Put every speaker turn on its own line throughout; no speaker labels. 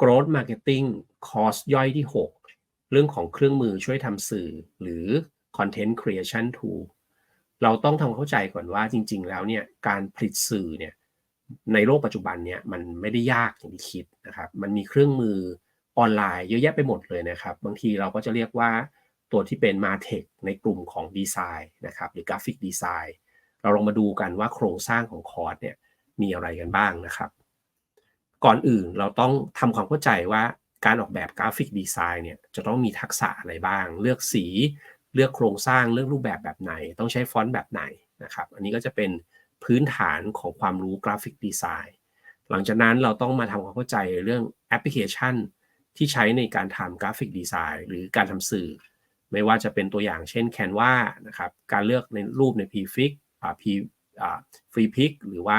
growth marketing คอร์สย่อยที่ 6 เรื่องของเครื่องมือช่วยทำสื่อหรือ content creation tool เราต้องทำเข้าใจก่อนว่าจริง ๆ แล้วเนี่ยการผลิตสื่อเนี่ยในโลกปัจจุบันเนี่ยมันไม่ได้ยากอย่างที่คิดนะครับ มันมีเครื่องมือออนไลน์เยอะแยะไปหมดเลยนะครับ บางทีเราก็จะเรียกว่าตัวที่เป็นมาเทคในกลุ่มของดีไซน์นะครับหรือกราฟิกดีไซน์เราลองมาดูกันว่าโครงสร้างของคอร์สเนี่ยมีอะไรกันบ้างนะครับ ก่อนอื่นเราต้องทำความเข้าใจว่าการออกแบบกราฟิกดีไซน์เนี่ยจะต้องมีทักษะอะไรบ้าง เลือกสี เลือกโครงสร้างเลือกรูปแบบแบบไหน ต้องใช้ฟอนต์แบบไหนนะครับอันนี้ก็จะเป็นพื้นฐานของความรู้กราฟิกดีไซน์หลังจากนั้นเราต้องมาทำความเข้าใจเรื่องแอปพลิเคชัน ที่ใช้ในการทำกราฟิกดีไซน์หรือการทำสื่อ ไม่ว่าจะเป็นตัวอย่างเช่น Canva นะครับการเลือกในรูปใน Prefix อ่า P อ่า Free Pick หรือว่า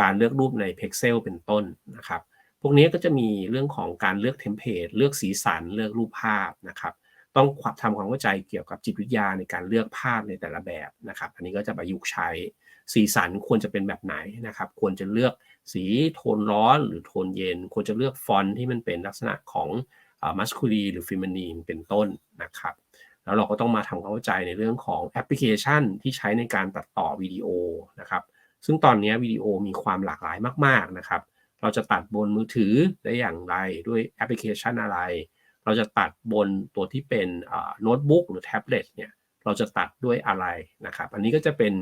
การเลือกรูปใน Pixel เป็นต้นนะครับ พวกนี้ก็จะมีเรื่องของการเลือกเทมเพลตเลือกสีสันเลือกรูปภาพนะครับ ต้องทำความเข้าใจเกี่ยวกับจิตวิทยาในการเลือกภาพในแต่ละแบบนะครับ อันนี้ก็จะประยุกต์ใช้สีสันควรจะเป็นแบบไหนนะครับ ควรจะเลือกสีโทนร้อนหรือโทนเย็น ควรจะเลือกฟอนต์ที่มันเป็นลักษณะของมัสคูลีหรือฟิมนีนเป็นต้นนะครับ แล้วเราก็ต้องมาทำความเข้าใจในเรื่องของแอปพลิเคชันที่ใช้ในการตัดต่อวิดีโอนะครับ ซึ่งตอนนี้วิดีโอมีความหลากหลายมาก ๆนะครับ เราจะตัดบนมือถือได้อย่างไรด้วยแอปพลิเคชันอะไร เราจะตัดบนตัวที่เป็นโน้ตบุ๊กหรือแท็บเล็ตเนี่ยเราจะตัดด้วยอะไรนะครับอันนี้ก็จะเป็น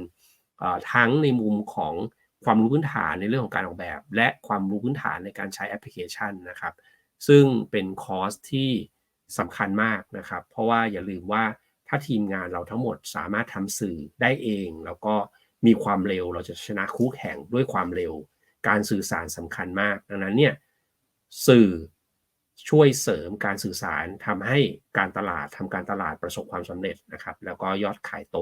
ทั้งในมุมของความรู้พื้นฐานในเรื่องของการออกแบบ และความรู้พื้นฐานในการใช้แอปพลิเคชันนะครับ ซึ่งเป็นคอร์สที่สำคัญมากนะครับ เพราะว่าอย่าลืมว่าถ้าทีมงานเราทั้งหมดสามารถทำสื่อได้เอง แล้วก็มีความเร็วเราจะชนะคู่แข่งด้วยความเร็ว การสื่อสารสำคัญมาก ดังนั้นเนี่ยสื่อช่วยเสริมการสื่อสารทำให้การตลาดทำการตลาดประสบความสำเร็จนะครับ แล้วก็ยอดขายโต